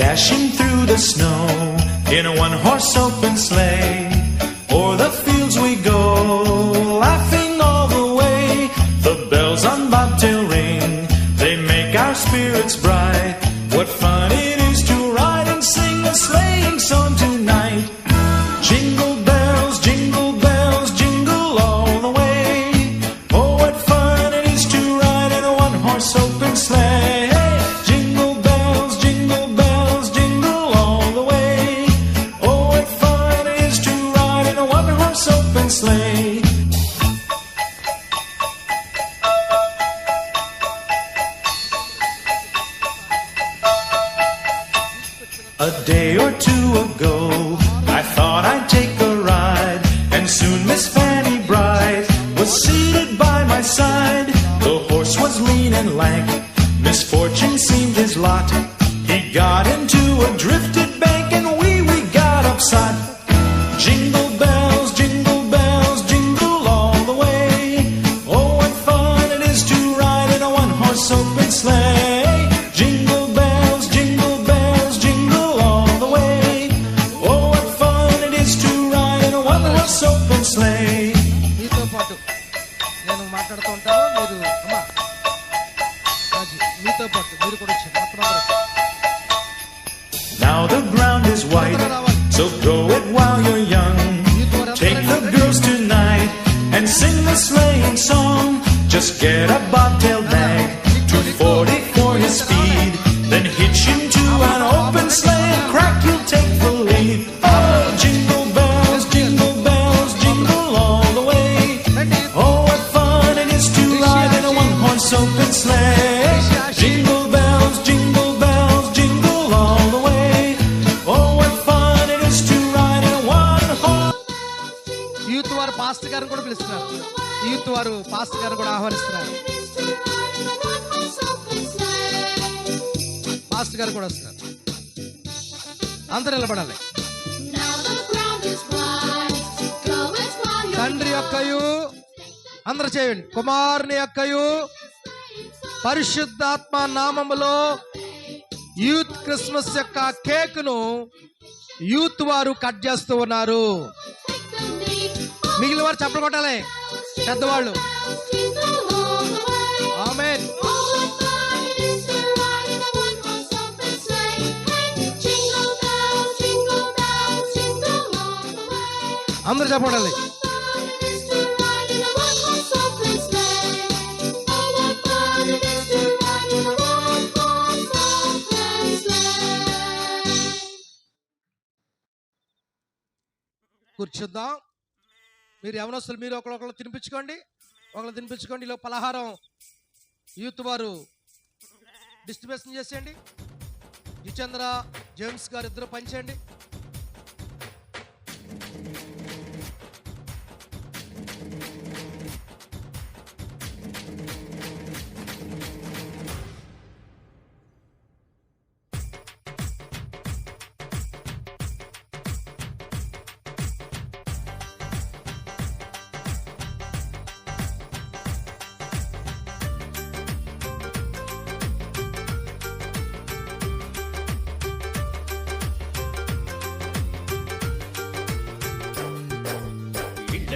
Dashing through the snow in a one horse open sleigh. O'er the fields we go, laughing all the way. The bells on bobtail ring, they make our spirits bright. What fun it is to ride and sing a sleighing song tonight. Jingle bells, jingle bells, jingle all the way. Oh, what fun it is to ride in a one horse open sleigh. A day or two ago, I thought I'd take a ride, and soon Miss Fanny Bright was seated by my side. The horse was lean and lank, misfortune seemed his lot. He got into a drifted it while you're young. Take the girls tonight and sing the sleighing song. Just get a bobtail bag, 240 for your speed. Then hitch into an open sleigh and crack, you'll take the lead. కూడా పిలుస్తున్నారు. Youth వారు pastor గారు కూడా ఆహ్వానిస్తున్నారు. Pastor గారు కూడా వస్తున్నారు. అందరూ నిలబడాలి. తండ్రి యొక్కయు అందరూ చేయండి. కుమారుని యొక్కయు పరిశుద్ధాత్మ నామములో యూత్ క్రిస్మస్ యొక్క కేకును యూత్ వారు కట్ చేస్తూ ఉన్నారు. మిగిలిన వారు చప్పలు కొట్టాలి. పెద్దవాళ్ళు. ఆమె అందరూ చెప్పడాలి కూర్చుద్దాం. మీరు యవనస్తులు మీరు ఒకరొకరు తినిపించుకోండి. ఒకరు తినిపించుకోండి. ఇలా పలహారం యూత్ వారు డిస్ట్రిబ్యూషన్ చేసేయండి. జిచంద్ర జేమ్స్ గారు ఇద్దరు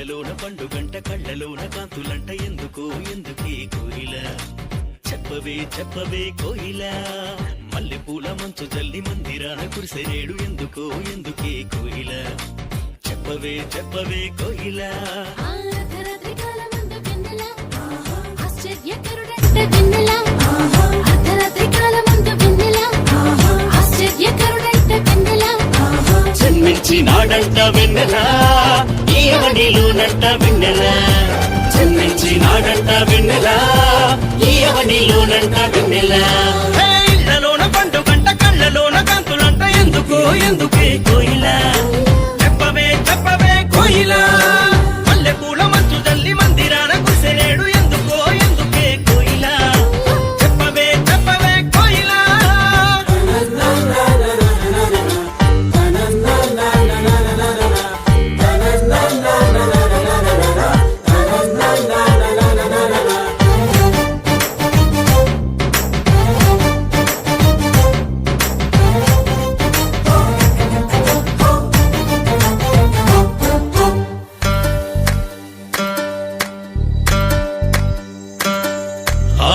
కళ్ళలోన పండు గంట కళ్ళలోన కాంతులంట. ఎందుకు ఎందుకే కోయిల? చెప్పవే చెప్పవే కోయిల? మల్లె పూల మంచు జల్లి మందిరాన కురిసెరేడు. ఎందుకో ఎందుకే కోయిల? చెప్పవే చెప్పవే కోయిల? జన్మించి నాడంట వెన్నెలా నాడంట వెన్నెల జన్మించి నాడంట వెన్నెల ఈయవనిలోనంట వెన్నెల. హే, పండు పండుగంట కళ్ళలోన కంతులంట ఎందుకు ఎందుకే కోయిల? చెప్పవే చెప్పవే కోయిలా.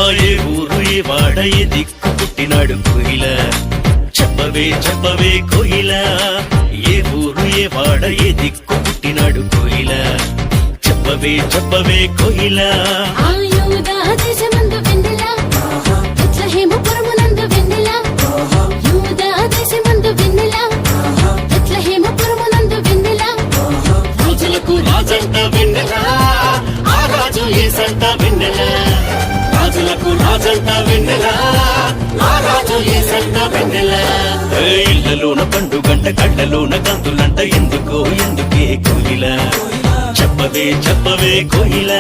ఏ ఊరు ఏ వాడ ఏ దిక్కు పుట్టినాడు కోయిల. చెప్పవే చెప్పవే కోయిల. ఏ ఊరు ఏ వాడ ఏ దిక్కు పుట్టినాడు కోయిల. చెప్పవే చెప్పవే కోయిల. వెన్నెల ఏ ఇళ్ళలోన పండుగంట కళ్ళలోన కంతులంట ఎందుకో ఎందుకే కోయిల? చెప్పవే చెప్పవే కోయిల?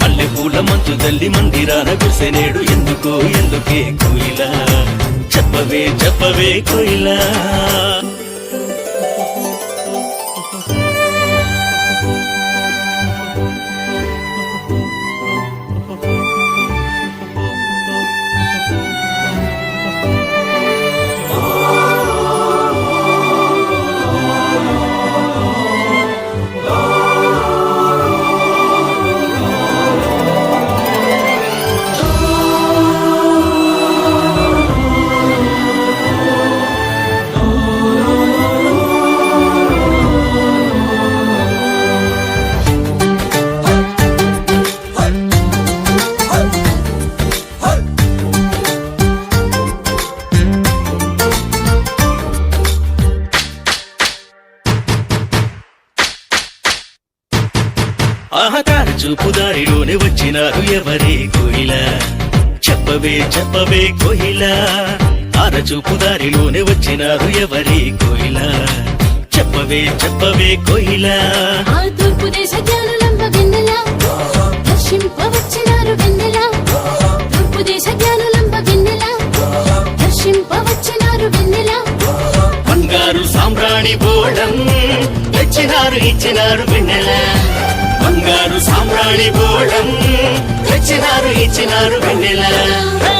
మల్లె పూల మంచు తల్లి మందిరాన కుసెనేడు ఎందుకో ఎందుకే కోయిల? చెప్పవే చెప్పవే కోయిలా? ఆహతార చూపు దారిలోనే వచ్చినారు ఎవరే కోయిల చెప్పవే చెప్పవే కోయిల ఆర చూపు దారిలోనే వచ్చినారు ఎవరే కోయిల చెప్పవే చెప్పవే కోయిల తూర్పు దేశ జ్ఞానులంబ తెచ్చినారు ఇచ్చినారు వెన్నెల.